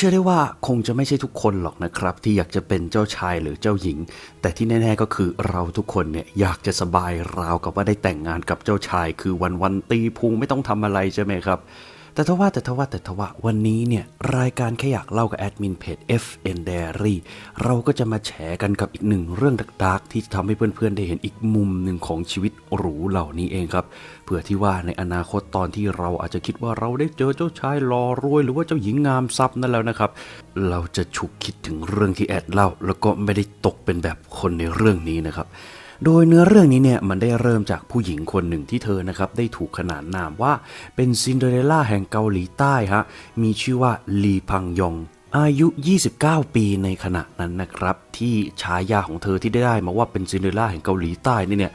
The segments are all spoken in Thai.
เชื่อได้ว่าคงจะไม่ใช่ทุกคนหรอกนะครับ ที่อยากจะเป็นเจ้าชายหรือเจ้าหญิง แต่ที่แน่ ๆก็คือเราทุกคนเนี่ยอยากจะสบายราวกับว่าได้แต่งงานกับเจ้าชาย คือวันวันๆตีพุงไม่ต้องทำอะไรใช่ไหมครับ แต่ทว่าแต่ทว่าแต่ทว่าวันนี้เนี่ย รายการแค่อยากเล่ากับแอดมินเพจ FN Diary เราก็จะมาแฉกันกับอีกหนึ่งเรื่องดาร์กๆที่จะทำให้เพื่อนๆ ได้เห็นอีกมุมหนึ่งของชีวิตหรูเหล่านี้เองครับ เพื่อที่ว่าในอนาคตตอนที่เราอาจจะคิดว่าเราได้เจอเจ้าชายหล่อรวย หรือว่าเจ้าหญิงงามทรัพย์นั่นแล้วนะครับ เราจะฉุกคิดถึงเรื่องที่แอดเล่า แล้วก็ไม่ได้ตกเป็นแบบคนในเรื่องนี้นะครับ โดยเนื้อเรื่องนี้เนี่ยมันได้เริ่มจากผู้หญิงคนหนึ่งที่เธอนะครับได้ถูกขนานนามว่าเป็นซินเดอเรลล่าแห่งเกาหลีใต้ฮะมีชื่อว่าลีพังยองอายุ 29 ปีในขณะนั้นนะครับ ที่ฉายาของเธอที่ได้มาว่าเป็นซินเดอเรลล่าแห่งเกาหลีใต้นี่เนี่ย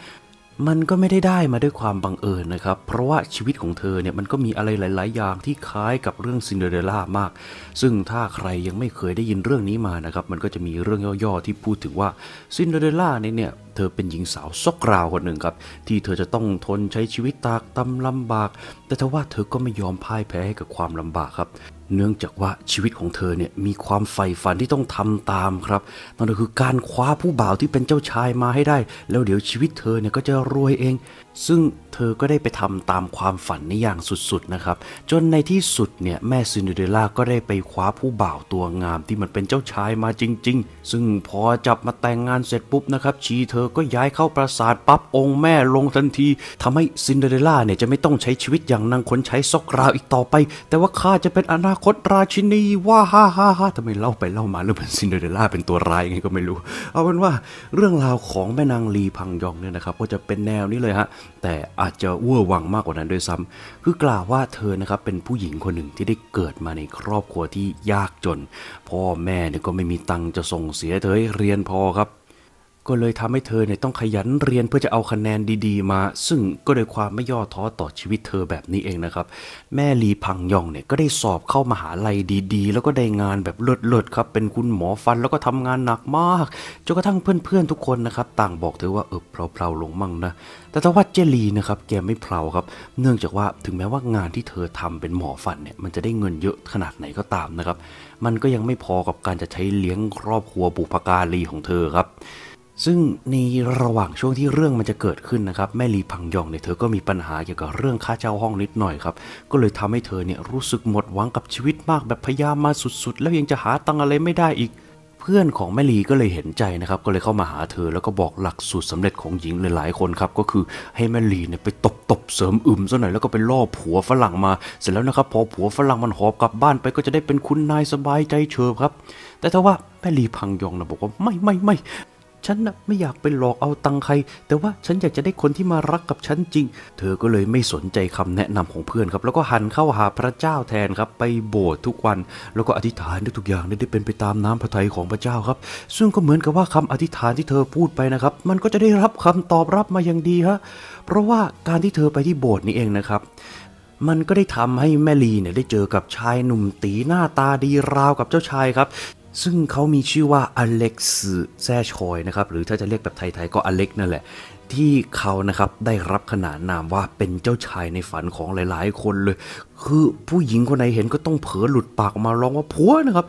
มันก็ไม่ได้ได้มาด้วยความบังเอิญนะครับ เพราะว่าชีวิตของเธอเนี่ยมันก็มีอะไรหลาย ๆ อย่างที่คล้ายกับเรื่องซินเดอเรลล่ามาก ซึ่งถ้าใครยังไม่เคยได้ยินเรื่องนี้มานะครับ มันก็จะมีเรื่องย่อ ๆ ที่พูดถึงว่าซินเดอเรลล่าเนี่ยเธอเป็นหญิงสาวซกราวคนหนึ่งครับ ที่เธอจะต้องทนใช้ชีวิตตากตำลำบาก แต่ทว่าเธอก็ไม่ยอมพ่ายแพ้ให้กับความลำบากครับ เนื่องจากว่าชีวิตของเธอเนี่ยมีความใฝ่ฝันที่ต้องทำตามครับนั่นก็คือการคว้าผู้บ่าวที่เป็นเจ้าชายมาให้ได้ แล้วเดี๋ยวชีวิตเธอเนี่ยก็จะรวยเอง ซึ่ง เธอก็ได้ไปทำตามความฝันนี้อย่างสุดๆนะครับ จนในที่สุดเนี่ยแม่ซินเดอเรลล่าก็ได้ไปคว้าผู้บ่าวตัวงามที่มันเป็นเจ้าชายมาจริง ๆ ซึ่งพอจับมาแต่งงานเสร็จปุ๊บนะครับ ชีเธอก็ย้ายเข้าปราสาทปั๊บองค์แม่ลงทันทีทำให้ซินเดอเรลล่าเนี่ยจะไม่ต้องใช้ชีวิตอย่างนางคนใช้ซอกราวอีกต่อไป แต่ว่าข้าจะเป็นอนาคตราชินีว่าฮ่าฮ่าฮ่าทำไมเล่าไปเล่ามาเรื่องเป็นซินเดอเรลล่าเป็นตัวร้ายไงก็ไม่รู้ เอาเป็นว่าเรื่องราวของแม่นางลีพังยองเนี่ยนะครับก็จะเป็นแนวนี้เลยฮะแต่อาจจะเวอร์วังมากกว่านั้นด้วยซ้ำคือกล่าวว่าเธอนะครับเป็นผู้หญิงคนหนึ่งที่ได้เกิดมาในครอบครัวที่ยากจน พ่อแม่เนี่ยก็ไม่มีตังค์จะส่งเสียเธอให้เรียนพอครับ ก็เลยทำให้เธอเนี่ยต้องขยันเรียนเพื่อจะเอาคะแนนดีๆ มา ซึ่งก็โดยความไม่ย่อท้อต่อชีวิตเธอแบบนี้เองนะครับ แม่ลีพังยองเนี่ยก็ได้สอบเข้ามหาลัยดีๆ แล้วก็ได้งานแบบเลิศๆครับ เป็นคุณหมอฟันแล้วก็ทำงานหนักมากจนกระทั่งเพื่อนๆทุกคนนะครับ ต่างบอกเธอว่าเออเพลาๆลงมั่งนะแต่ถ้าว่าเจลีนะครับแกไม่เพลาครับ เนื่องจากว่าถึงแม้ว่างานที่เธอทำเป็นหมอฟันเนี่ยมันจะได้เงินเยอะขนาดไหนก็ตามนะครับ มันก็ยังไม่พอกับการจะใช้เลี้ยงครอบครัวบุพการีของเธอครับ ซึ่งในระหว่างช่วงที่เรื่องมันจะเกิดขึ้นนะครับ แม่ลีพังยองเนี่ยเธอก็มีปัญหาเกี่ยวกับเรื่องค่าเช่าห้องนิดหน่อยครับ ก็เลยทำให้เธอเนี่ยรู้สึกหมดหวังกับชีวิตมากแบบพยายามมาสุดๆ แล้วยังจะหาตังอะไรไม่ได้อีก เพื่อนของแม่ลีก็เลยเห็นใจนะครับ ก็เลยเข้ามาหาเธอแล้วก็บอกหลักสูตรสำเร็จของหญิงหลายๆคนครับ ก็คือให้แม่ลีเนี่ยไปตบตบๆเสริมอึมซะหน่อยแล้วก็ไปล่อผัวฝรั่งมา เสร็จแล้วนะครับพอผัวฝรั่งมันหอบกลับบ้านไปก็จะได้เป็นคุณนายสบายใจเฉิบครับ แต่ถ้าว่าแม่ลีพังยองนะบอกว่าไม่ไม่ไม่ ฉันนะไม่อยากไปหลอกเอาตังใคร แต่ว่าฉันอยากจะได้คนที่มารักกับฉันจริง เธอก็เลยไม่สนใจคำแนะนำของเพื่อนครับ แล้วก็หันเข้าหาพระเจ้าแทนครับ ไปโบสถ์ทุกวัน แล้วก็อธิษฐานทุกอย่างได้เป็นไปตามน้ำพระทัยของพระเจ้าครับ ซึ่งก็เหมือนกับว่าคำอธิษฐานที่เธอพูดไปนะครับ มันก็จะได้รับคำตอบรับมาอย่างดีฮะ เพราะว่าการที่เธอไปที่โบสถ์นี้เองนะครับมันก็ได้ทำให้แม่ลีเนี่ยได้เจอกับชายหนุ่มตีหน้าตาดีราวกับเจ้าชายครับ ซึ่งเขามีชื่อว่าอเล็กซ์แซชอยนะครับ หรือถ้าจะเรียกแบบไทยๆก็อเล็กนั่นแหละ ที่เขานะครับได้รับขนานนามว่าเป็นเจ้าชายในฝันของหลายๆ คนเลย คือผู้หญิงคนไหนเห็นก็ต้องเผลอหลุดปากมาร้องว่าผัวนะครับ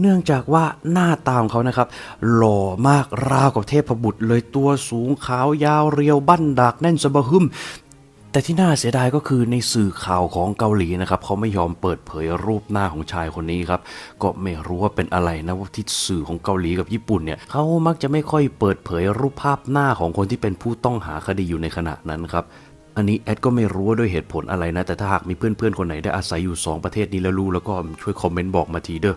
เนื่องจากว่าหน้าตาของเขานะครับ หล่อมากราวกับเทพบุตรเลยตัวสูงขาวยาวเรียวบั้นดากแน่นสะบะหึม แต่ที่น่าเสียดายก็คือในสื่อข่าวของเกาหลีนะครับเขาไม่ยอมเปิดเผยรูปหน้าของชายคนนี้ครับก็ไม่รู้ว่าเป็นอะไรนะว่าที่สื่อของเกาหลีกับญี่ปุ่นเนี่ยเขามักจะไม่ค่อยเปิดเผยรูปภาพหน้าของคนที่เป็นผู้ต้องหาคดีอยู่ในขณะนั้นครับอันนี้แอดก็ไม่รู้ว่าด้วยเหตุผลอะไรนะ แต่ถ้าหากมีเพื่อนๆคนไหนได้อาศัยอยู่ 2 ประเทศนี้แล้วรู้แล้วก็ช่วยคอมเมนต์บอกมาทีเด้อ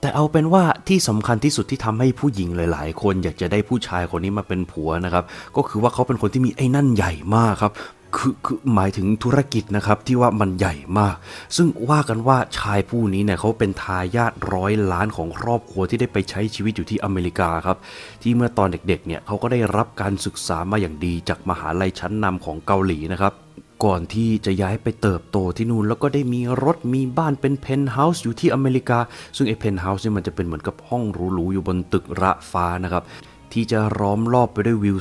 แต่เอาเป็นว่าที่สำคัญที่สุดที่ทำให้ผู้หญิงหลาย ๆ คนอยากจะได้ผู้ชายคนนี้มาเป็นผัวนะครับ ก็คือว่าเขาเป็นคนที่มีไอ้นั่นใหญ่มากครับ คือคือหมายถึงธุรกิจนะครับที่ว่ามันใหญ่มาก ซึ่งว่ากันว่าชายผู้นี้เนี่ยเขาเป็นทายาทร้อยล้านของครอบครัวที่ได้ไปใช้ชีวิตอยู่ที่อเมริกาครับ ที่เมื่อตอนเด็กๆเนี่ยเขาก็ได้รับการศึกษามาอย่างดีจากมหาลัยชั้นนำของเกาหลีนะครับก่อนที่จะย้ายไปเติบโตที่นู่นแล้วก็ได้มีรถมีบ้านเป็นเพนท์เฮาส์อยู่ที่อเมริกา ซึ่งไอ้เพนท์เฮาส์เนี่ยมันจะเป็นเหมือนกับห้องหรูๆอยู่บนตึกระฟ้านะครับ ที่จะล้อมรอบไปด้วยวิว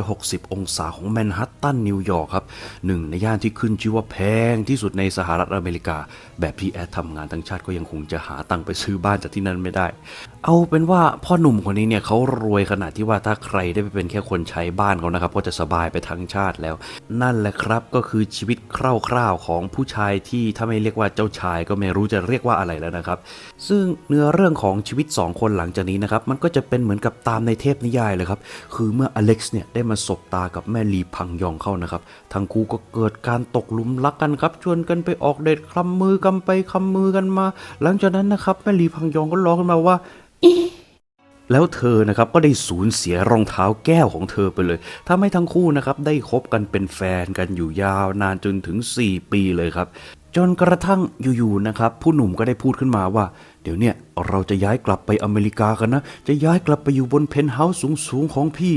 360 องศาของแมนฮัตตันนิวยอร์กครับหนึ่งในย่านที่ขึ้นชื่อว่าแพงที่สุดในสหรัฐอเมริกา แบบพี่แอดทำงานทั้งชาติก็ยังคงจะหาตังค์ไปซื้อบ้านจากที่นั่นไม่ได้ เอาเป็นว่าพ่อหนุ่มคนนี้เนี่ยเขารวยขนาดที่ว่าถ้าใครได้ไปเป็นแค่คนใช้บ้านเขานะครับก็จะสบายไปทั้งชาติแล้ว นั่นแหละครับก็คือชีวิตคร่าวๆของผู้ชายที่ถ้าไม่เรียกว่าเจ้าชายก็ไม่รู้จะเรียกว่าอะไรแล้วนะครับ ซึ่งเนื้อเรื่องของชีวิต 2 คนหลังจากนี้นะครับมันก็จะเป็นเหมือนกับตามในเทพนิยายเลยครับ คือเมื่ออเล็กซ์เนี่ยได้มาสบตากับแม่ลีพังยองเข้านะครับ ทั้งคู่ก็เกิดการตกหลุมรักกันครับ ชวนกันไปออกเดทคลำมือกันไปคำมือกันมา หลังจากนั้นนะครับแม่ลีพังยองก็ร้องขึ้นมาว่าแล้วเธอนะครับก็ได้สูญเสียรองเท้าแก้วของเธอไปเลยทำให้ทั้งคู่นะครับได้คบกันเป็นแฟนกันอยู่ยาวนานจนถึง 4 ปีเลยครับ จนกระทั่งอยู่ๆนะครับ ผู้หนุ่มก็ได้พูดขึ้นมาว่า เดี๋ยวเนี่ยเราจะย้ายกลับไปอเมริกากันนะ จะย้ายกลับไปอยู่บนเพนท์เฮาส์สูงๆของพี่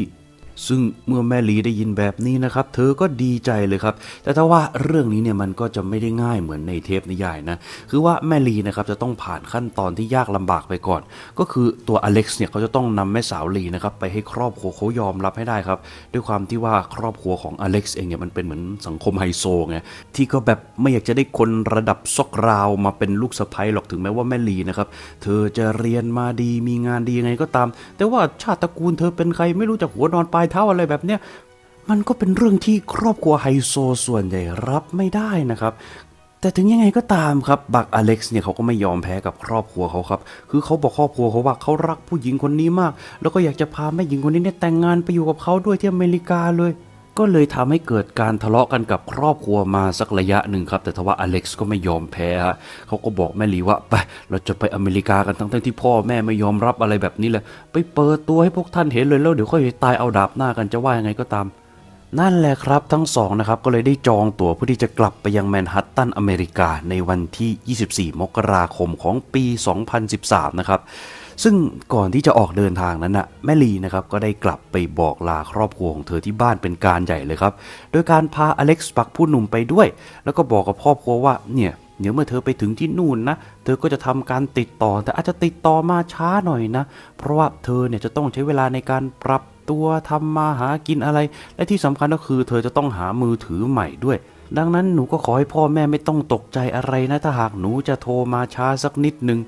ซึ่งเมื่อแม่ลีได้ยินแบบนี้นะครับ เธอก็ดีใจเลยครับ แต่ถ้าว่าเรื่องนี้เนี่ยมันก็จะไม่ได้ง่ายเหมือนในเทปนิยายนะ คือว่าแม่ลีนะครับจะต้องผ่านขั้นตอนที่ยากลำบากไปก่อน ก็คือตัวอเล็กซ์เนี่ยเขาจะต้องนำแม่สาวลีนะครับไปให้ครอบครัวเขายอมรับให้ได้ครับ ด้วยความที่ว่าครอบครัวของอเล็กซ์เองเนี่ยมันเป็นเหมือนสังคมไฮโซไง ที่ก็แบบไม่อยากจะได้คนระดับซอกราวมาเป็นลูกสะใภ้หรอกถึงแม้ว่าแม่ลีนะครับ เธอจะเรียนมาดีมีงานดียังไงก็ตาม แต่ว่าชาติตระกูลเธอเป็นใครไม่รู้จักหัวนอนปลายเท้าอะไรแบบเนี้ยมันก็เป็นเรื่องที่ครอบครัวไฮโซส่วนใหญ่รับไม่ได้นะครับ แต่ถึงยังไงก็ตามครับบักอเล็กซ์เนี่ยเขาก็ไม่ยอมแพ้กับครอบครัวเขาครับ คือเขาบอกครอบครัวเขาว่าเขารักผู้หญิงคนนี้มาก แล้วก็อยากจะพาแม่หญิงคนนี้เนี่ยแต่งงานไปอยู่กับเขาด้วยที่อเมริกาเลย ก็เลยทำให้เกิดการทะเลาะกันกับครอบครัวมาสักระยะหนึ่งครับ แต่ทว่าอเล็กซ์ก็ไม่ยอมแพ้ฮะเขาก็บอกแม่ลีว่าไป เราจะไปอเมริกากันทั้งที่พ่อแม่ไม่ยอมรับอะไรแบบนี้เลยไปเปิดตัวให้พวกท่านเห็นเลยแล้วเดี๋ยวค่อยตายเอาดาบหน้ากันจะว่ายังไงก็ตามนั่นแหละครับทั้งสองนะครับก็เลยได้จองตั๋วเพื่อที่จะกลับไปยังแมนฮัตตันอเมริกาในวันที่ 24 มกราคมของปี 2013 นะครับ ซึ่งก่อนที่จะออกเดินทางนั้นนะแม่ลีนะครับก็ได้กลับไปบอกลาครอบครัวของเธอที่บ้านเป็นการใหญ่เลยครับ โดยการพาอเล็กซ์ปักผู้หนุ่มไปด้วย แล้วก็บอกกับครอบครัวว่าเนี่ยเดี๋ยวเมื่อเธอไปถึงที่นู่นนะ เธอก็จะทำการติดต่อ แต่อาจจะติดต่อมาช้าหน่อยนะ เพราะว่าเธอเนี่ยจะต้องใช้เวลาในการปรับตัวทำมาหากินอะไร และที่สำคัญก็คือ เธอจะต้องหามือถือใหม่ด้วย ดังนั้นหนูก็ขอให้พ่อแม่ไม่ต้องตกใจอะไรนะ ถ้าหากหนูจะโทรมาช้าสักนิดนึง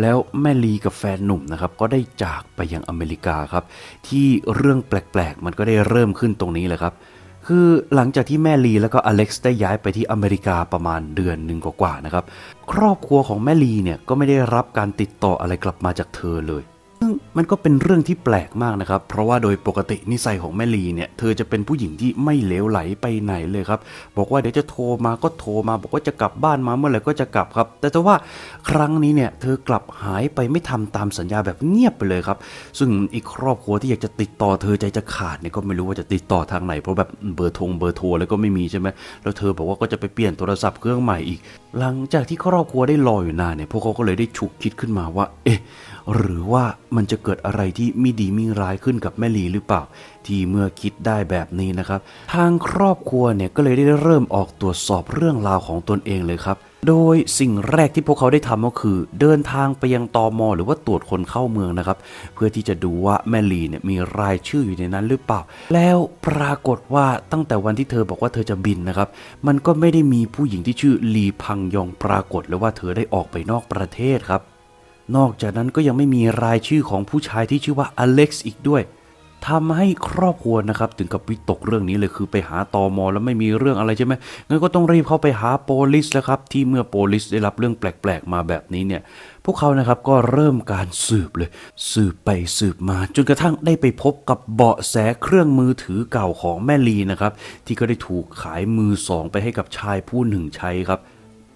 แล้วแม่ลีกับแฟนหนุ่มนะครับก็ได้จากไปยังอเมริกาครับ ที่เรื่องแปลกๆ มันก็ได้เริ่มขึ้นตรงนี้แหละครับ คือหลังจากที่แม่ลีแล้วก็อเล็กซ์ได้ย้ายไปที่อเมริกาประมาณเดือนหนึ่งกว่าๆนะครับ ครอบครัวของแม่ลีเนี่ยก็ไม่ได้รับการติดต่ออะไรกลับมาจากเธอเลย ซึ่งมันก็เป็นเรื่องที่แปลกมากนะครับ เพราะว่าโดยปกตินิสัยของแม่ลีเนี่ย เธอจะเป็นผู้หญิงที่ไม่เลวไหลไปไหนเลยครับ บอกว่าเดี๋ยวจะโทรมาก็โทรมา บอกว่าจะกลับบ้านมาเมื่อไหร่ก็จะกลับครับ แต่แต่ว่าครั้งนี้เนี่ยเธอกลับหายไปไม่ทำตามสัญญาแบบเงียบไปเลยครับ ซึ่งอีกครอบครัวที่อยากจะติดต่อเธอใจจะขาดเนี่ยก็ไม่รู้ว่าจะติดต่อทางไหน เพราะแบบเบอร์ทงเบอร์โทรแล้วก็ไม่มีใช่ไหมแล้วเธอบอกว่าก็จะไปเปลี่ยนโทรศัพท์เครื่องใหม่อีก หลังจากที่ครอบครัวได้รออยู่นานเนี่ยพวกเขาก็เลยได้ฉุกคิดขึ้นมาว่า เอ๊ะ หรือว่ามันจะเกิดอะไรที่ไม่ดีไม่ร้ายขึ้นกับแม่ลีหรือเปล่า ที่เมื่อคิดได้แบบนี้นะครับ ทางครอบครัวเนี่ยก็เลยได้เริ่มออกตรวจสอบเรื่องราวของตนเองเลยครับโดยสิ่งแรกที่พวกเขาได้ทำก็คือ เดินทางไปยังตอมหรือว่าตรวจคนเข้าเมืองนะครับ เพื่อที่จะดูว่าแมลีเนี่ยมีรายชื่ออยู่ในนั้นหรือเปล่า แล้วปรากฏว่าตั้งแต่วันที่เธอบอกว่าเธอจะบินนะครับ มันก็ไม่ได้มีผู้หญิงที่ชื่อลีพังยองปรากฏเลยว่าเธอได้ออกไปนอกประเทศครับ นอกจากนั้นก็ยังไม่มีรายชื่อของผู้ชายที่ชื่อว่าอเล็กซ์อีกด้วยทำให้ครอบครัวนะครับ ถึงกับวิตกเรื่องนี้เลยคือไปหาตอมอแล้วไม่มีเรื่องอะไรใช่ไหมงั้นก็ต้องรีบเข้าไปหาโปลิสแล้วครับ ที่เมื่อโปลิสได้รับเรื่องแปลกๆ มาแบบนี้เนี่ย พวกเขานะครับก็เริ่มการสืบเลย สืบไปสืบมา จนกระทั่งได้ไปพบกับเบาะแสเครื่องมือถือเก่าของแม่ลีนะครับ ที่ก็ได้ถูกขายมือสองไปให้กับชายผู้หนึ่งใช้ครับ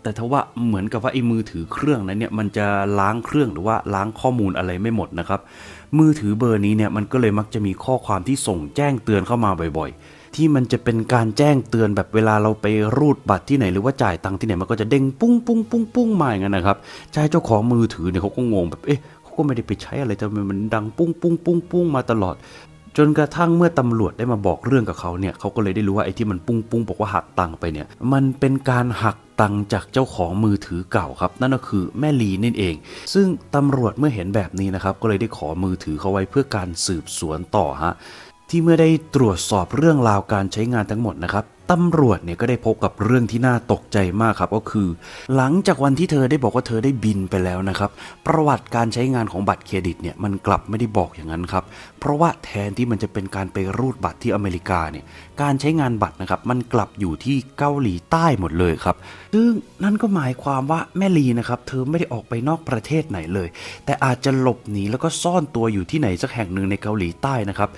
แต่ถ้าว่าเหมือนกับว่าไอ้มือถือเครื่องนั้นเนี่ยมันจะล้างเครื่องหรือว่าล้างข้อมูลอะไรไม่หมดนะครับ มือถือเบอร์นี้เนี่ยมันก็เลยมักจะมีข้อความที่ส่งแจ้งเตือนเข้ามาบ่อยๆ ที่มันจะเป็นการแจ้งเตือนแบบเวลาเราไปรูดบัตรที่ไหนหรือว่าจ่ายตังค์ที่ไหนมันก็จะเด้งปุ้งปุ้งปุ้งปุ้งมาอย่างนั้นนะครับชายเจ้าของมือถือเนี่ยเขาก็งงแบบเอ๊ะเขาก็ไม่ได้ไปใช้อะไรทำไมมันดังปุ้งปุ้งปุ้งปุ้งมาตลอด จนกระทั่งเมื่อตำรวจได้มาบอกเรื่องกับเขาเนี่ยเขาก็เลยได้รู้ว่าไอ้ที่มันปุ้งปุ้งบอกว่าหักตังค์ไปเนี่ย มันเป็นการหักตังค์จากเจ้าของมือถือเก่าครับ นั่นก็คือแม่ลีนั่นเอง ซึ่งตำรวจเมื่อเห็นแบบนี้นะครับ ก็เลยได้ขอมือถือเขาไว้เพื่อการสืบสวนต่อฮะที่เมื่อได้ตรวจสอบเรื่องราวการใช้งานทั้งหมดนะครับ ตำรวจเนี่ยก็ได้พบกับเรื่องที่น่าตกใจมากครับก็คือ หลังจากวันที่เธอได้บอกว่าเธอได้บินไปแล้วนะครับ ประวัติการใช้งานของบัตรเครดิตเนี่ยมันกลับไม่ได้บอกอย่างนั้นครับ เพราะว่าแทนที่มันจะเป็นการไปรูดบัตรที่อเมริกาเนี่ย การใช้งานบัตรนะครับมันกลับอยู่ที่เกาหลีใต้หมดเลยครับ ซึ่งนั่นก็หมายความว่าแม่ลีนะครับเธอไม่ได้ออกไปนอกประเทศไหนเลย แต่อาจจะหลบหนีแล้วก็ซ่อนตัวอยู่ที่ไหนสักแห่งหนึ่งในเกาหลีใต้นะครับ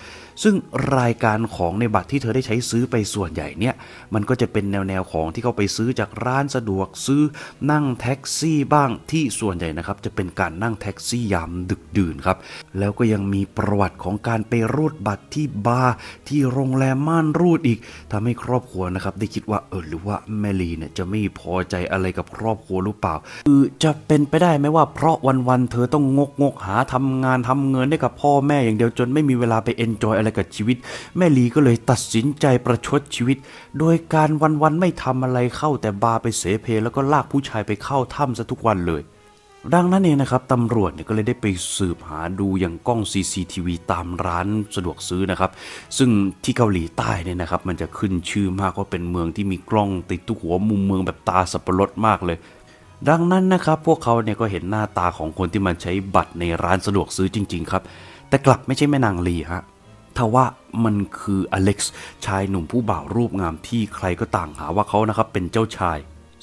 ซึ่งรายการของในบัตรที่เธอได้ใช้ซื้อไปส่วนใหญ่เนี่ยมันก็จะเป็นแนวแนวของที่เขาไปซื้อจากร้านสะดวกซื้อนั่งแท็กซี่บ้างที่ส่วนใหญ่นะครับจะเป็นการนั่งแท็กซี่ยามดึกดื่นครับแล้วก็ยังมีประวัติของการไปรูดบัตรที่บาร์ที่โรงแรมม่านรูดอีกทำให้ครอบครัวนะครับได้คิดว่าเออหรือว่าแมลีเนี่ยจะไม่พอใจอะไรกับครอบครัวหรือเปล่าคือจะเป็นไปได้ไหมว่าเพราะวันๆเธอต้องงกงกหาทำงานทำเงินให้กับพ่อแม่อย่างเดียวจนไม่มีเวลาไปเอนจอยอะไรกับชีวิต แม่ลีก็เลยตัดสินใจประชดชีวิต โดยการวันๆไม่ทำอะไรเข้าแต่บาร์ไปเสเพแล้วก็ลากผู้ชายไปเข้าถ้ำซะทุกวันเลย ดังนั้นเองนะครับตำรวจเนี่ยก็เลยได้ไปสืบหาดูอย่างกล้อง CCTV ตามร้านสะดวกซื้อนะครับ ซึ่งที่เกาหลีใต้เนี่ยนะครับ มันจะขึ้นชื่อมากว่าเป็นเมืองที่มีกล้องติดทุกหัวมุมเมืองแบบตาสับปะรดมากเลย ดังนั้นนะครับ พวกเขาเนี่ยก็เห็นหน้าตาของคนที่มันใช้บัตรในร้านสะดวกซื้อจริง ๆ ครับ แต่กลับไม่ใช่แม่นางลีฮะทว่ามันคืออเล็กซ์ชายหนุ่มผู้บ่าวรูปงามที่ใครก็ต่างหาว่าเขานะครับเป็นเจ้าชาย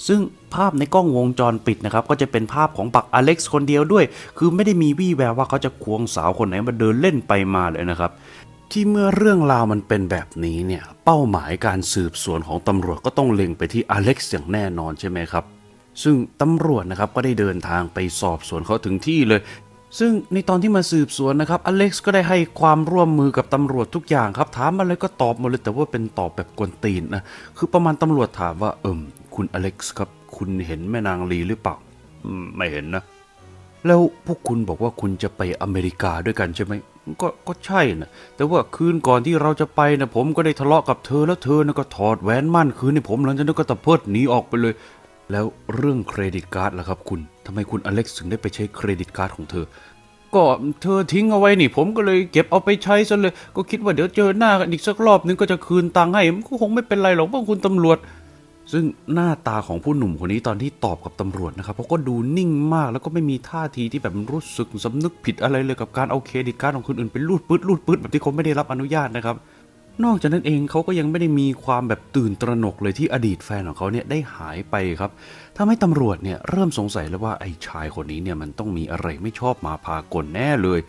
ซึ่งภาพในกล้องวงจรปิดนะครับ ก็จะเป็นภาพของปักอเล็กซ์คนเดียวด้วย คือไม่ได้มีวี่แววว่าเขาจะควงสาวคนไหนมาเดินเล่นไปมาเลยนะครับ ที่เมื่อเรื่องราวมันเป็นแบบนี้เนี่ย เป้าหมายการสืบสวนของตำรวจก็ต้องเล็งไปที่อเล็กซ์อย่างแน่นอนใช่ไหมครับซึ่งตำรวจนะครับก็ได้เดินทางไปสอบสวนเขาถึงที่เลย ซึ่งในตอนที่มาสืบสวนนะครับอเล็กซ์ก็ได้ให้ความร่วมมือกับตำรวจทุกอย่างครับ ถามอะไรก็ตอบหมดเลยแต่ว่าเป็นตอบแบบกวนตีนนะ คือประมาณตำรวจถามว่าเอิมคุณอเล็กซ์ครับ คุณเห็นแม่นางลีหรือเปล่า"ไม่เห็นนะ แล้วพวกคุณบอกว่าคุณจะไปอเมริกาด้วยกันใช่ไหมก็ก็ใช่นะแต่ว่าคืนก่อนที่เราจะไปนะผมก็ได้ทะเลาะกับเธอแล้วเธอนะก็ถอดแหวนมั่นคืนให้ผมหลังจากนั้นก็ตะเพิดหนีออกไปเลย แล้วเรื่องเครดิตการ์ดล่ะครับคุณำไมคุณอเล็กซ์ถึงได้ไปใช้เครดิตการ์ดของเธอ ก็เธอทิ้งเอาไว้นี่ ผมก็เลยเก็บเอาไปใช้ซะเลย ก็คิดว่าเดี๋ยวเจอหน้ากันอีกสักรอบนึงก็จะคืนตังค์ให้ มันก็คงไม่เป็นไรหรอกพวกคุณตำรวจ ซึ่งหน้าตาของผู้หนุ่มคนนี้ตอนที่ตอบกับตำรวจนะครับเขาก็ดูนิ่งมากแล้วก็ไม่มีท่าทีที่แบบรู้สึกสำนึกผิดอะไรเลยกับการเอาเครดิตการ์ดของคนอื่นไปรูดปืดรูดปืดแบบที่เขาไม่ได้รับอนุญาตนะครับ นอกจากนั้นเองเขาก็ยังไม่ได้มีความแบบตื่นตระหนกเลยที่อดีตแฟนของเขาเนี่ยได้หายไปครับทำให้ตำรวจเนี่ยเริ่มสงสัยแล้วว่าไอ้ชายคนนี้เนี่ยมันต้องมีอะไรไม่ชอบมาพากลแน่เลย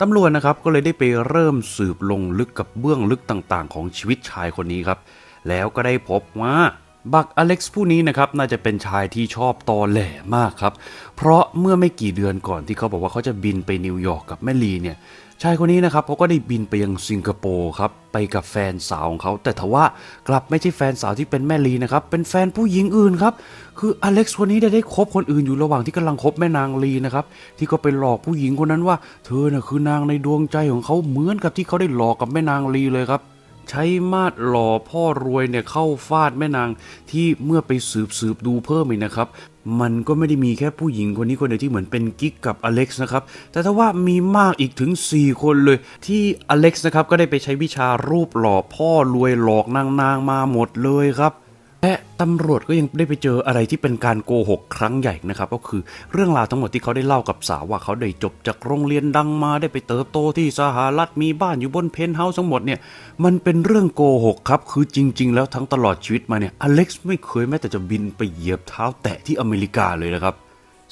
ตำรวจนะครับก็เลยได้ไปเริ่มสืบลงลึกกับเบื้องลึกต่างๆ ของชีวิตชายคนนี้ครับ แล้วก็ได้พบว่าบักอเล็กซ์ผู้นี้นะครับน่าจะเป็นชายที่ชอบตอแหลมากครับ เพราะเมื่อไม่กี่เดือนก่อนที่เขาบอกว่าเขาจะบินไปนิวยอร์กกับแม่ลีเนี่ย ชายคนนี้นะครับเขาก็ได้บินไปยังสิงคโปร์ครับไปกับแฟนสาวของเขาแต่ทว่ากลับไม่ใช่แฟนสาวที่เป็นแม่ลีนะครับเป็นแฟนผู้หญิงอื่นครับคืออเล็กซ์คนนี้ได้ได้คบคนอื่นอยู่ระหว่างที่กำลังคบแม่นางลีนะครับที่ก็ไปหลอกผู้หญิงคนนั้นว่า เธอน่ะคือนางในดวงใจของเขาเหมือนกับที่เขาได้หลอกกับแม่นางลีเลยครับใช้มาดหล่อพ่อรวยเนี่ยเข้าฟาดแม่นางที่เมื่อไปสืบสืบดูเพิ่มอีกนะครับ มันก็ไม่ได้มีแค่ผู้หญิงคนนี้คนเดียวที่เหมือนเป็นกิ๊กกับอเล็กซ์นะครับ แต่ถ้าว่ามีมากอีกถึง 4 คนเลย ที่อเล็กซ์นะครับก็ได้ไปใช้วิชารูปหล่อพ่อรวยหลอกนางนางๆมาหมดเลยครับ และตำรวจก็ยังได้ไปเจออะไรที่เป็นการโกหกครั้งใหญ่นะครับก็คือเรื่องราวทั้งหมดที่เขาได้เล่ากับสาวว่าเขาได้จบจากโรงเรียนดังมาได้ไปเติบโตที่สหรัฐมีบ้านอยู่บนเพนท์เฮาส์ทั้งหมดเนี่ยมันเป็นเรื่องโกหกครับคือจริง ๆ แล้วทั้งตลอดชีวิตมาเนี่ยอเล็กซ์ไม่เคยแม้แต่จะบินไปเหยียบเท้าแตะที่อเมริกาเลยนะครับ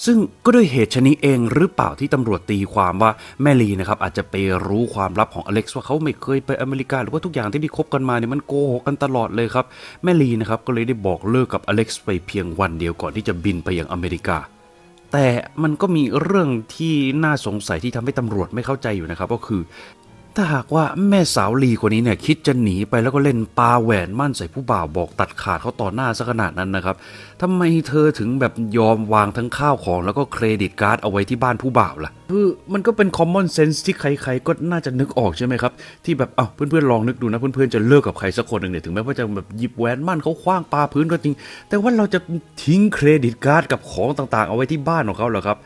ซึ่งก็ด้วยเหตุชนี้เองหรือเปล่าที่ตำรวจตีความว่าแม่ลีนะครับอาจจะไปรู้ความลับของอเล็กซ์ว่าเขาไม่เคยไปอเมริกาหรือว่าทุกอย่างที่ได้คบกันมาเนี่ยมันโกหกกันตลอดเลยครับแม่ลีนะครับก็เลยได้บอกเลิกกับอเล็กซ์ไปเพียงวันเดียวก่อนที่จะบินไปยังอเมริกา แต่มันก็มีเรื่องที่น่าสงสัยที่ทำให้ตำรวจไม่เข้าใจอยู่นะครับ ก็คือ ถ้าหากว่าแม่สาวลีคนนี้เนี่ยคิดจะหนีไปแล้วก็เล่นปาแหวนมั่นใส่ผู้บ่าวบอกตัดขาดเขาต่อหน้าซะขนาดนั้นนะครับทำไมเธอถึงแบบยอมวางทั้งข้าวของ แล้วก็เครดิตการ์ดเอาไว้ที่บ้านผู้บ่าวล่ะคือมันก็เป็น common sense ที่ใครๆก็น่าจะนึกออกใช่ไหมครับ ที่แบบเอ้าเพื่อนๆลองนึกดูนะเพื่อนๆจะเลิกกับใครสักคนหนึ่งเนี่ยถึงแม้ว่าจะแบบหยิบแหวนมั่นเขาคว้างปาพื้นก็จริง แต่ว่าเราจะทิ้งเครดิตการ์ดกับของต่างๆ เอาไว้ที่บ้านของเขาเหรอครับ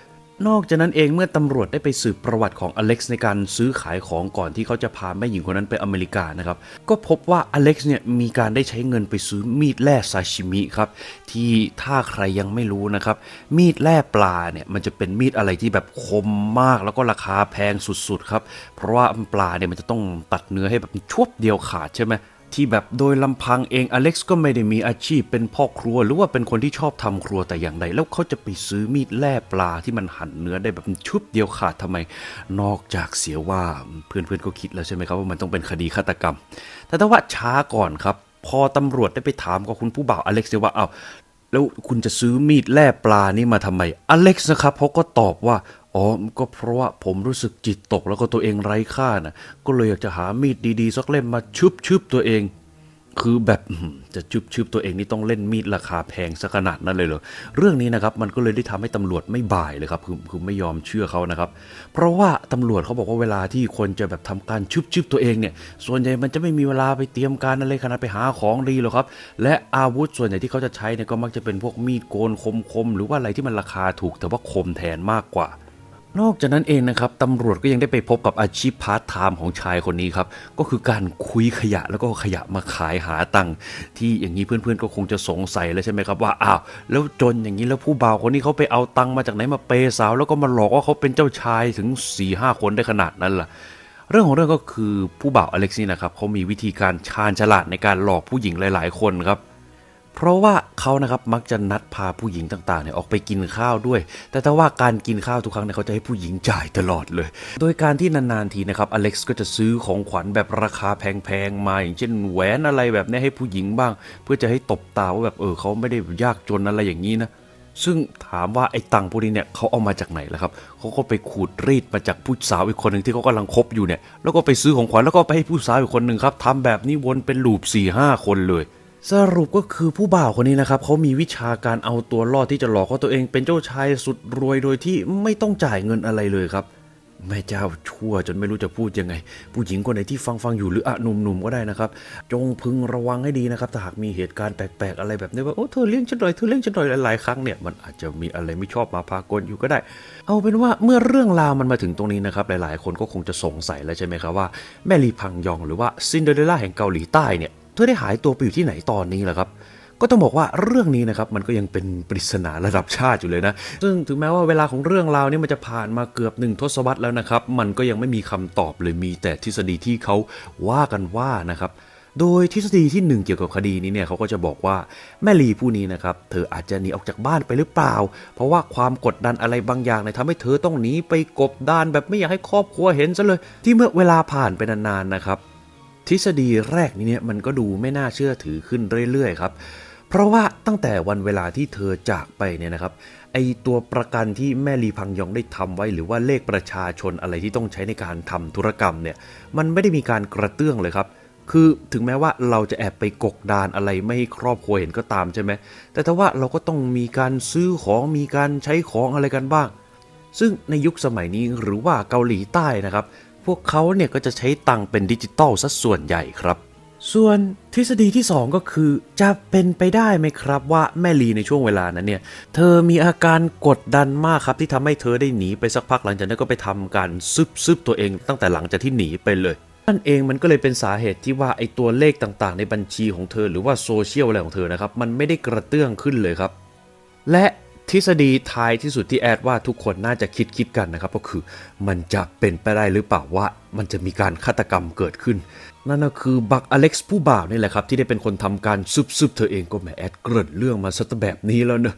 นอกจากนั้นเองเมื่อตำรวจได้ไปสืบประวัติของอเล็กซ์ในการซื้อขายของก่อนที่เขาจะพาแม่หญิงคนนั้นไปอเมริกานะครับ ก็พบว่าอเล็กซ์เนี่ยมีการได้ใช้เงินไปซื้อมีดแล่ซาชิมิครับ ที่ถ้าใครยังไม่รู้นะครับ มีดแล่ปลาเนี่ยมันจะเป็นมีดอะไรที่แบบคมมากแล้วก็ราคาแพงสุดๆครับ เพราะว่าปลาเนี่ยมันจะต้องตัดเนื้อให้แบบชวบเดียวขาดใช่ไหม ที่แบบโดยลำพังเองอเล็กซ์ก็ไม่ได้มีอาชีพเป็นพ่อครัว หรือว่าเป็นคนที่ชอบทำครัวแต่อย่างใดแล้วเขาจะไปซื้อมีดแล่ปลาที่มันหั่นเนื้อได้แบบชุบเดียวขาดทำไม นอกจากเสียว่าเพื่อนๆก็คิดแล้วใช่ไหมครับว่ามันต้องเป็นคดีฆาตกรรม แต่ถ้าว่าช้าก่อนครับ พอตำรวจได้ไปถามกับคุณผู้บ่าวอเล็กซ์เียว่าเอา้าแล้วคุณจะซื้อมีดแล่ปลานี่มาทำไม อเล็กซ์นะครับเขาก็ตอบว่า อ๋อก็เพราะว่าผมรู้สึกจิตตกแล้วก็ตัวเองไร้ค่านะก็เลยอยากจะหามีดดีๆสักเล่มมาชุบชุบตัวเอง คือแบบจะชุบชุบตัวเองนี่ต้องเล่นมีดราคาแพงซะขนาดนั้นเลยเหรอเรื่องนี้นะครับมันก็เลยได้ทำให้ตำรวจไม่บ่ายเลยครับคือคือไม่ยอมเชื่อเขานะครับ เพราะว่าตำรวจเขาบอกว่าเวลาที่คนจะแบบทำการชุบชุบตัวเองเนี่ย ส่วนใหญ่มันจะไม่มีเวลาไปเตรียมการอะไรขนาดไปหาของดีหรอกครับ และอาวุธส่วนใหญ่ที่เขาจะใช้เนี่ยก็มักจะเป็นพวกมีดโกนคมๆหรือว่าอะไรที่มันราคาถูกแต่ว่าคมแทนมากกว่า นอกจากนั้นเองนะครับตำรวจก็ยังได้ไปพบกับอาชีพพาร์ทไทม์ของชายคนนี้ครับ ก็คือการคุยขยะแล้วก็ขยะมาขายหาตังค์ที่อย่างนี้เพื่อนๆก็คงจะสงสัยแล้วใช่ไหมครับว่าอ้าวแล้วจนอย่างนี้แล้วผู้บ่าวคนนี้เขาไปเอาตังค์มาจากไหนมาเปย์สาว แล้วก็มาหลอกว่าเขาเป็นเจ้าชายถึง4ี่ห้าคนได้ขนาดนั้นล่ะเรื่องของเรื่องก็คือผู้บ่าวอเล็กซี่นะครับเขามีวิธีการชาญฉลาดในการหลอกผู้หญิงหลาย ๆ คนครับ เพราะว่าเขานะครับมักจะนัดพาผู้หญิงต่างๆเนี่ยออกไปกินข้าวด้วย แต่ถ้าว่าการกินข้าวทุกครั้งเนี่ยเขาจะให้ผู้หญิงจ่ายตลอดเลย โดยการที่นานๆทีนะครับอเล็กซ์ก็จะซื้อของขวัญแบบราคาแพงๆมาอย่างเช่นแหวนอะไรแบบนี้ให้ผู้หญิงบ้าง เพื่อจะให้ตบตาว่าแบบเออเขาไม่ได้ยากจนอะไรอย่างนี้นะซึ่งถามว่าไอ้ตังพวกนี้เนี่ยเขาเอามาจากไหนล่ะครับเขาก็ไปขูดรีดมาจากผู้สาวอีกคนหนึ่งที่เขากำลังคบอยู่เนี่ยแล้วก็ไปซื้อของขวัญแล้วก็ไปให้ผู้สาวอีกคนหนึ่งครับทำแบบนี้วนเป็นลูป4ี่ห้าคนเลย สรุปก็คือผู้บ่าวคนนี้นะครับเขามีวิชาการเอาตัวรอดที่จะหลอกว่าตัวเองเป็นเจ้าชายสุดรวยโดยที่ไม่ต้องจ่ายเงินอะไรเลยครับแม่เจ้าชั่วจนไม่รู้จะพูดยังไง ผู้หญิงคนไหนที่ฟังฟังอยู่หรืออะหนุ่มๆก็ได้นะครับ จงพึงระวังให้ดีนะครับถ้าหากมีเหตุการณ์แปลกๆอะไรแบบนี้ว่าโอ้เธอเลี้ยงฉันหน่อยเธอเลี้ยงฉันหน่อยหลายๆครั้งเนี่ยมันอาจจะมีอะไรไม่ชอบมาพากลอยู่ก็ได้ เอาเป็นว่าเมื่อเรื่องราวมันมาถึงตรงนี้นะครับหลายๆ คนก็คงจะสงสัยแล้วใช่ไหมครับว่าแม่ลีพังยองหรือว่าซินเดอเรลล่าแห่งเกาหลีใต้เนี่ย ธอได้หายตัวไปอยู่ที่ไหนตอนนี้ล่ะครับ ก็ต้องบอกว่าเรื่องนี้นะครับมันก็ยังเป็นปริศนาระดับชาติอยู่เลยนะ ซึ่งถึงแม้ว่าเวลาของเรื่องราวนี้มันจะผ่านมาเกือบหนึ่งทศวรรษแล้วนะครับ มันก็ยังไม่มีคำตอบเลยมีแต่ทฤษฎีที่เขาว่ากันว่านะครับโดยทฤษฎีที่หนึ่งเกี่ยวกับคดีนี้เนี่ยเขาก็จะบอกว่าแม่ลีผู้นี้นะครับเธออาจจะหนีออกจากบ้านไปหรือเปล่า เพราะว่าความกดดันอะไรบางอย่างเนี่ยทำให้เธอต้องหนีไปกบดานแบบไม่อยากให้ครอบครัวเห็นซะเลย ที่เมื่อเวลาผ่านไปนานๆนะครับ ทฤษฎีแรกนี้เนี่ยมันก็ดูไม่น่าเชื่อถือขึ้นเรื่อยๆครับ เพราะว่าตั้งแต่วันเวลาที่เธอจากไปเนี่ยนะครับไอตัวประกันที่แม่ลีพังยองได้ทำไว้ หรือว่าเลขประชาชนอะไรที่ต้องใช้ในการทำธุรกรรมเนี่ยมันไม่ได้มีการกระเตื้องเลยครับ คือถึงแม้ว่าเราจะแอบไปกกดานอะไรไม่ให้ครอบครัวเห็นก็ตามใช่ไหมแต่ถ้าว่าเราก็ต้องมีการซื้อของมีการใช้ของอะไรกันบ้าง ซึ่งในยุคสมัยนี้หรือว่าเกาหลีใต้นะครับ พวกเขาเนี่ยก็จะใช้ตังเป็นดิจิตอลซะส่วนใหญ่ครับ ส่วนทฤษฎีที่ 2 ก็คือ จะเป็นไปได้ไหมครับว่าแม่ลีในช่วงเวลานั้นเนี่ย เธอมีอาการกดดันมากครับที่ทำให้เธอได้หนีไปสักพักหลังจากนั้นก็ไปทำการซึบซึบตัวเองตั้งแต่หลังจากที่หนีไปเลยนั่นเองมันก็เลยเป็นสาเหตุที่ว่าไอ้ตัวเลขต่างๆ ในบัญชีของเธอหรือว่าโซเชียลอะไรของเธอนะครับมันไม่ได้กระเตื้องขึ้นเลยครับ และ ทฤษฎีท้ายที่สุดที่แอดว่าทุกคนน่าจะคิดคิดกันนะครับ ก็คือมันจะเป็นไปได้หรือเปล่าว่ามันจะมีการฆาตกรรมเกิดขึ้น นั่นก็คือบักอเล็กซ์ผู้บ่าวนี่แหละครับ ที่ได้เป็นคนทำการซุบซุบเธอเองก็แหมแอดเกริ่นเรื่องมาซะแบบนี้แล้วเนอะ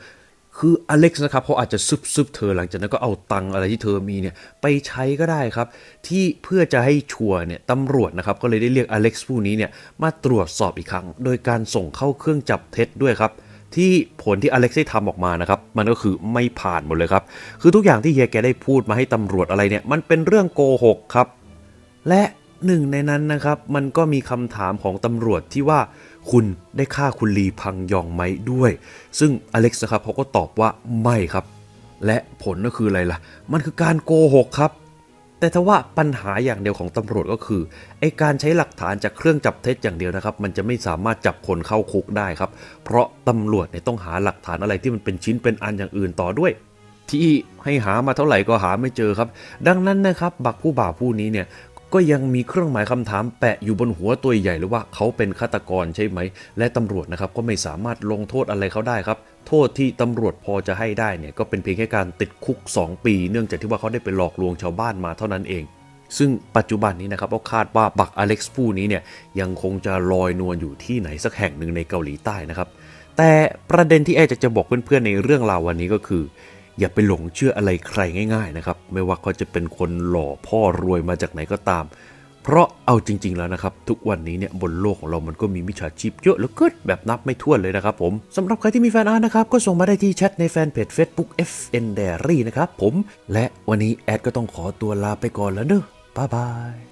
คืออเล็กซ์นะครับเขาอาจจะซุบซุบเธอหลังจากนั้นก็เอาตังอะไรที่เธอมีเนี่ยไปใช้ก็ได้ครับ ที่เพื่อจะให้ชัวร์เนี่ยตำรวจนะครับก็เลยได้เรียกอเล็กซ์ผู้นี้เนี่ยมาตรวจสอบอีกครั้ง โดยการส่งเข้าเครื่องจับเท็จด้วยครับ ที่ผลที่อเล็กซ์ได้ทำออกมานะครับ มันก็คือไม่ผ่านหมดเลยครับ คือทุกอย่างที่เฮียแกได้พูดมาให้ตำรวจอะไรเนี่ย มันเป็นเรื่องโกหกครับ และหนึ่งในนั้นนะครับ มันก็มีคำถามของตำรวจที่ว่าคุณได้ฆ่าคุณลีพังยองไหมด้วย ซึ่งอเล็กซ์นะครับเขาก็ตอบว่าไม่ครับ และผลก็คืออะไรล่ะ มันคือการโกหกครับ แต่ทว่าปัญหาอย่างเดียวของตำรวจก็คือไอการใช้หลักฐานจากเครื่องจับเท็จอย่างเดียวนะครับ มันจะไม่สามารถจับคนเข้าคุกได้ครับ เพราะตำรวจเนี่ยต้องหาหลักฐานอะไรที่มันเป็นชิ้นเป็นอันอย่างอื่นต่อด้วย ที่ให้หามาเท่าไหร่ก็หาไม่เจอครับ ดังนั้นนะครับบักผู้บ่าวผู้นี้เนี่ยก็ยังมีเครื่องหมายคำถามแปะอยู่บนหัวตัวใหญ่เลยว่าเขาเป็นฆาตกรใช่ไหม และตำรวจนะครับก็ไม่สามารถลงโทษอะไรเขาได้ครับ โทษที่ตำรวจพอจะให้ได้เนี่ยก็เป็นเพียงแค่การติดคุก 2 ปี เนื่องจากที่ว่าเขาได้ไปหลอกลวงชาวบ้านมาเท่านั้นเอง ซึ่งปัจจุบันนี้นะครับก็คาดว่าบักอเล็กซ์ผู้นี้เนี่ยยังคงจะลอยนวลอยู่ที่ไหนสักแห่งหนึ่งในเกาหลีใต้นะครับ แต่ประเด็นที่แอจะจะบอกเพื่อนๆในเรื่องราววันนี้ก็คือ อย่าไปหลงเชื่ออะไรใครง่าย ๆ นะครับ ไม่ว่าเขาจะเป็นคนหล่อพ่อรวยมาจากไหนก็ตาม เพราะเอาจริง ๆ แล้วนะครับ ทุกวันนี้เนี่ยบนโลกของเรามันก็มีมิจฉาชีพเยอะเหลือเกินแบบนับไม่ถ้วนเลยนะครับผมสำหรับใครที่มีแฟนอาร์ตนะครับ ก็ส่งมาได้ที่แชทในแฟนเพจ Facebook FN Diary นะครับผม และวันนี้แอดก็ต้องขอตัวลาไปก่อนแล้วเนอะบ๊ายบาย